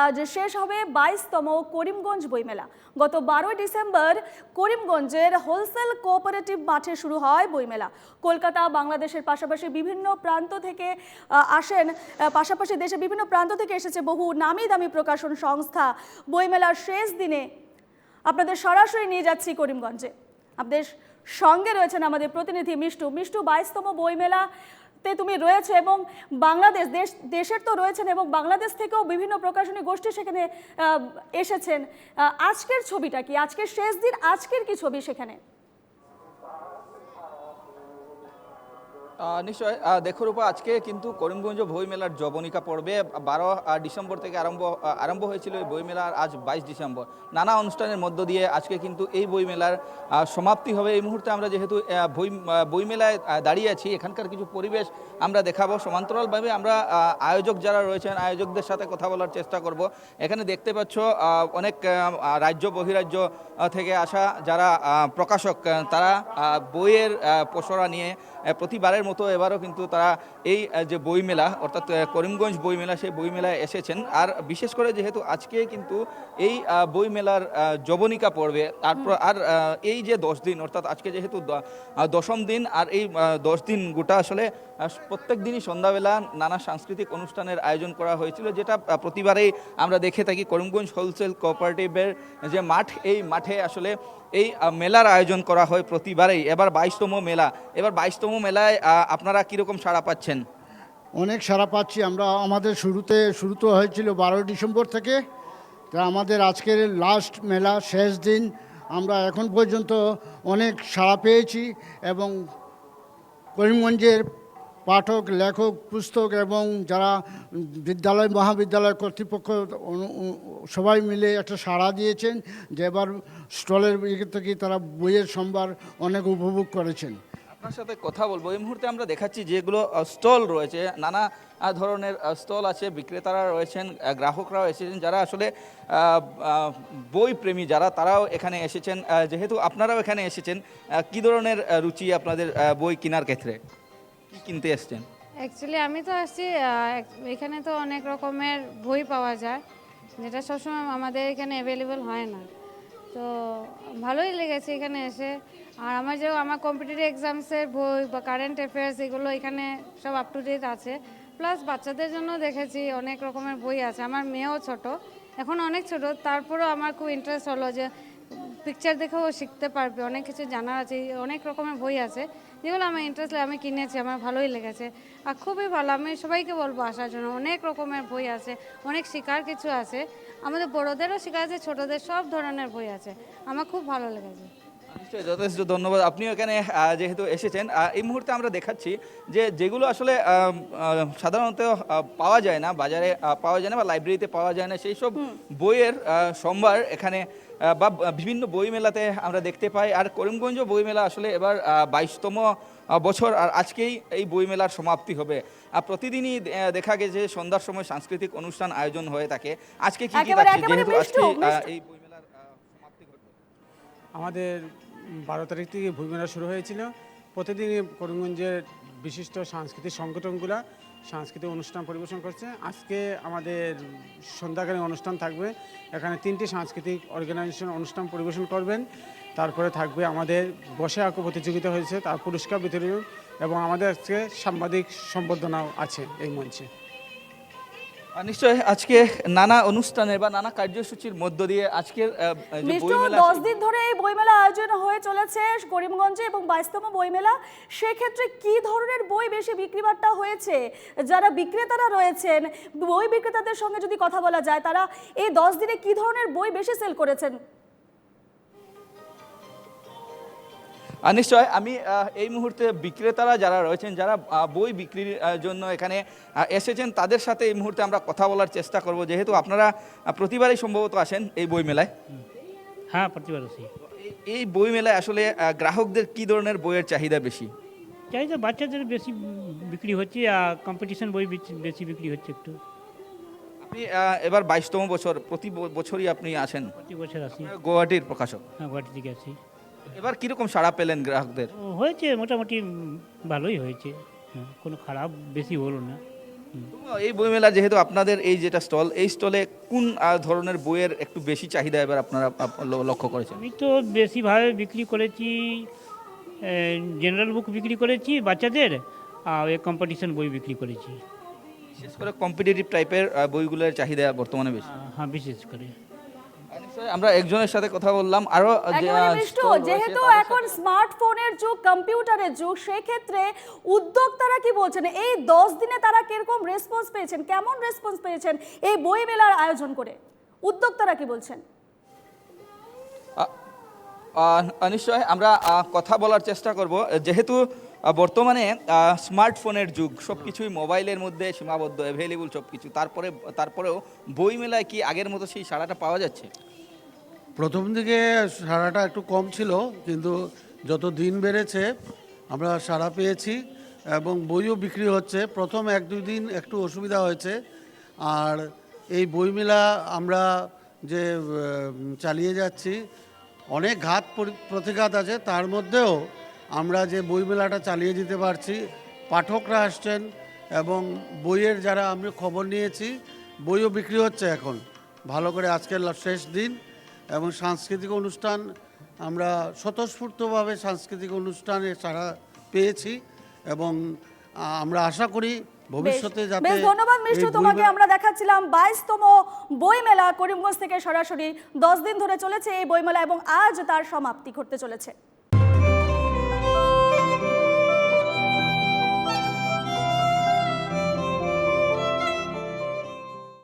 আজ শেষ হবে বাইশতম করিমগঞ্জ বইমেলা। গত বারোই ডিসেম্বর করিমগঞ্জের হোলসেল কোঅপারেটিভ মাঠে শুরু হয় বইমেলা। কলকাতা, বাংলাদেশের পাশাপাশি বিভিন্ন প্রান্ত থেকে আসেন পাশাপাশি দেশের বিভিন্ন প্রান্ত থেকে এসেছে বহু নামি দামি প্রকাশন সংস্থা। বইমেলার শেষ দিনে আপনাদের সরাসরি নিয়ে যাচ্ছি করিমগঞ্জে। আপনাদের সঙ্গে রয়েছেন আমাদের প্রতিনিধি মিষ্টু। মিষ্টু, বাইশতম বইমেলা তুমি রয়েছে এবং বাংলাদেশ, দেশ, দেশের তো রয়েছেন এবং বাংলাদেশ থেকেও বিভিন্ন প্রকাশনী গোষ্ঠী সেখানে এসেছেন। আজকের ছবিটা কি? আজকের শেষ দিন, আজকের কি ছবি সেখানে? নিশ্চয় আহ, দেখো রূপা আজকে কিন্তু করিমগঞ্জ বই মেলার জবনিকা পর্বে বারো ডিসেম্বর থেকে আরম্ভ আরম্ভ হয়েছিল এই বই মেলার আজ বাইশ ডিসেম্বর। নানা অনুষ্ঠানের মধ্য দিয়ে আজকে কিন্তু এই বই মেলার সমাপ্তি হবে। এই মুহূর্তে আমরা যেহেতু বই বই মেলায় দাঁড়িয়ে আছি এখানকার কিছু পরিবেশ আমরা দেখাবো। সমান্তরালভাবে আমরা আয়োজক যারা রয়েছেন আয়োজকদের সাথে কথা বলার চেষ্টা করব। এখানে দেখতে পাচ্ছ অনেক রাজ্য বহিরাজ্য থেকে আসা যারা প্রকাশক তারা বইয়ের পসরা নিয়ে প্রতিবারের মতো এবারও কিন্তু তারা এই যে বইমেলা অর্থাৎ করিমগঞ্জ বইমেলা সেই বইমেলায় এসেছেন। আর বিশেষ করে যেহেতু আজকে কিন্তু এই বইমেলার আহ, জবনিকা পড়বে তারপর আর এই যে দশ দিন অর্থাৎ আজকে যেহেতু দশম দিন আর এই দশ দিন গোটা আসলে প্রত্যেক দিনই সন্ধ্যাবেলা নানা সাংস্কৃতিক অনুষ্ঠানের আয়োজন করা হয়েছিল যেটা প্রতিবারেই আমরা দেখে থাকি করিমগঞ্জ হোলসেল কোঅপারেটিভের যে মাঠ এই মাঠে আসলে এই মেলার আয়োজন করা হয় প্রতিবারেই। এবার বাইশতম মেলা। এবার বাইশতম মেলায় আপনারা কীরকম সাড়া পাচ্ছেন? অনেক সাড়া পাচ্ছি। আমরা আমাদের শুরুতে, শুরু তো হয়েছিল বারোই ডিসেম্বর থেকে। তা আমাদের আজকের লাস্ট মেলা, শেষ দিন, আমরা এখন পর্যন্ত অনেক সাড়া পেয়েছি এবং করিমগঞ্জের পাঠক, লেখক, পুস্তক এবং যারা বিদ্যালয়, মহাবিদ্যালয় কর্তৃপক্ষ সবাই মিলে একটা সাড়া দিয়েছেন যে এবার স্টলের ইয়ে থেকে তারা বইয়ের সম্ভার অনেক উপভোগ করেছেন। আপনার সাথে কথা বলব। এই মুহূর্তে আমরা দেখাচ্ছি যেগুলো স্টল রয়েছে। নানা ধরনের স্টল আছে বিক্রেতারা রয়েছেন আহ, গ্রাহকরাও এসেছেন যারা আসলে বই প্রেমী যারা তারাও এখানে এসেছেন। যেহেতু আপনারাও এখানে এসেছেন কি ধরনের রুচি আপনাদের বই কেনার ক্ষেত্রে? কি কিনতে এসেছেন? অ্যাকচুয়ালি আমি তো আসছি এখানে তো অনেক রকমের বই পাওয়া যায় যেটা সবসময় আমাদের এখানে অ্যাভেলেবল হয় না। তো ভালোই লেগেছে এখানে এসে। আর আমার যে আমার কম্পিটিটিভ এক্সামসের বই বা কারেন্ট অ্যাফেয়ার্স এগুলো এখানে সব আপ টু ডেট আছে। প্লাস বাচ্চাদের জন্য দেখেছি অনেক রকমের বই আছে। আমার মেয়েও ছোট, এখন অনেক ছোট। তারপরেও আমার খুব ইন্টারেস্ট হলো যে পিকচার দেখেও শিখতে পারবে, অনেক কিছু জানার আছে, অনেক রকমের বই আছে। যেগুলো আমার ইন্টারেস্ট আমি কিনেছি আমার ভালোই লেগেছে। আর খুবই ভালো আমি সবাইকে বলব আসার জন্য। অনেক রকমের বই আছে অনেক শেখার কিছু আছে। আমাদের বড়োদেরও শেখা আছে ছোটদের সব ধরনের বই আছে। আমার খুব ভালো লেগেছে। নিশ্চয়ই যথেষ্ট ধন্যবাদ। আপনিও এখানে যেহেতু এসেছেন এই মুহূর্তে আমরা দেখাচ্ছি যে যেগুলো আসলে সাধারণত পাওয়া যায় না বাজারে পাওয়া যায় না বা লাইব্রেরিতে পাওয়া যায় না সেই সব বইয়ের সম্ভার এখানে বা বিভিন্ন বই মেলাতে আমরা দেখতে পাই। আর করিমগঞ্জ বই মেলা আসলে এবার বাইশতম বছর আর আজকেই এই বই মেলার সমাপ্তি হবে। আর প্রতিদিনই দেখা গেছে যে সন্ধ্যার সময় সাংস্কৃতিক অনুষ্ঠান আয়োজন হয়ে থাকে। আজকে কি কি থাকছে যেহেতু আজকে। এই বই মেলার সমাপ্তি ঘটবে। আমাদের বারো তারিখ থেকে ভূমিমেলা শুরু হয়েছিল। প্রতিদিনই করিমগঞ্জের বিশিষ্ট সাংস্কৃতিক সংগঠনগুলো সাংস্কৃতিক অনুষ্ঠান পরিবেশন করছে। আজকে আমাদের সন্ধ্যাকালীন অনুষ্ঠান থাকবে। এখানে তিনটি সাংস্কৃতিক অর্গানাইজেশন অনুষ্ঠান পরিবেশন করবেন। তারপরে থাকবে আমাদের বসে আঁকো প্রতিযোগিতা হয়েছে, তার পুরস্কার বিতরণ এবং আমাদের আজকে সাংবাদিক সম্বর্ধনাও আছে এই মঞ্চে। নিশ্চয় আজকে নানা অনুষ্ঠানে বা নানা কার্যসূচির মধ্য দিয়ে আজকের দশ দিন ধরে এই বইমেলা আয়োজন হয়ে চলেছে করিমগঞ্জে এবং বাইশতম বইমেলা। সেক্ষেত্রে কি ধরনের বই বেশি বিক্রিবাট্টা হয়েছে? যারা বিক্রেতারা রয়েছেন বই বিক্রেতাদের সঙ্গে যদি কথা বলা যায় তারা এই দশ দিনে কি ধরনের বই বেশি সেল করেছেন? নিশ্চয় আমি এই মুহূর্তে বিক্রেতারা যারা রয়েছেন যারা বই বিক্রির জন্য এখানে এসেছেন তাদের সাথে এই মুহূর্তে আমরা কথা বলার চেষ্টা করব। যেহেতু আপনারা প্রতিবারই সম্ভবত আসেন এই বই মেলায়। হ্যাঁ প্রতিবার আসি। এই- বই মেলায় আসলে গ্রাহকদের কি ধরনের বইয়ের চাহিদা বেশি? তো বাচ্চাদের বেশি বিক্রি হচ্ছে আর কম্পিটিশন বই বেশি- বিক্রি হচ্ছে একটু। আপনি এবার বাইশতম বছর প্রতি বছরই আপনি আসেন? প্রতি বছর আসি। গুয়াহাটির প্রকাশক। হ্যাঁ গুয়াহাটি থেকে আসি। এবার কীরকম সাড়া পেলেন গ্রাহকদের? হয়েছে মোটামুটি ভালোই হয়েছে। হ্যাঁ কোনো খারাপ বেশি হলো না। এই বইমেলা যেহেতু আপনাদের এই যেটা স্টল এই স্টলে কোন ধরনের বইয়ের একটু বেশি চাহিদা এবার আপনারা লক্ষ্য করেছেন? আমি তো বেশিভাবে বিক্রি করেছি জেনারেল বুক বিক্রি করেছি বাচ্চাদের আর কম্পিটিশন বই বিক্রি করেছি। বিশেষ করে কম্পিটিটিভ টাইপের বইগুলোর চাহিদা বর্তমানে বেশি। হ্যাঁ বিশেষ করে। আমরা একজনের সাথে কথা বললাম। আরও যেহেতু এখন স্মার্টফোনের যুগ কম্পিউটারের যুগ সেই ক্ষেত্রে উদ্যোক্তারা কি বলছেন? এই দশ দিনে তারা কীরকম রেসপন্স পেয়েছেন? কেমন রেসপন্স পেয়েছেন? এই বই মেলার আয়োজন করে। উদ্যোক্তারা কি বলছেন? নিশ্চয় আমরা কথা বলার চেষ্টা করব। যেহেতু বর্তমানে স্মার্টফোনের যুগ সব কিছুই মোবাইলের মধ্যে সীমাবদ্ধ অ্যাভেলেবল সব কিছু তারপরে, তারপরেও বই মেলায় কি আগের মতো সেই সাড়াটা পাওয়া যাচ্ছে? প্রথম দিকে সাড়াটা একটু কম ছিল, কিন্তু যত দিন বেড়েছে, আমরা সাড়া পেয়েছি এবং বইও বিক্রি হচ্ছে। প্রথম এক, দুই দিন একটু অসুবিধা হয়েছে। আর এই বইমেলা আমরা যে চালিয়ে যাচ্ছি, অনেক ঘাত প্রতিঘাত আছে। তার মধ্যেও আমরা যে বইমেলাটা চালিয়ে যেতে পারছি পাঠকরা আসছেন এবং বইয়ের যারা আমি খবর নিয়েছি বইও বিক্রি হচ্ছে এখন। ভালো করে আজকের শেষ দিন এবং সাংস্কৃতিক অনুষ্ঠান আমরা স্বতঃস্ফূর্তভাবে সাংস্কৃতিক অনুষ্ঠানে সারা পেয়েছি এবং আমরা আশা করি ভবিষ্যতে বেশ, যাতে বেশ ধন্যবাদ মিষ্টু তোমাকে আমরা দেখাচ্ছিলাম বাইশতম বইমেলা করিমগঞ্জ থেকে সরাসরি দশ দিন ধরে চলেছে এই বইমেলা এবং আজ তার সমাপ্তি ঘটতে চলেছে।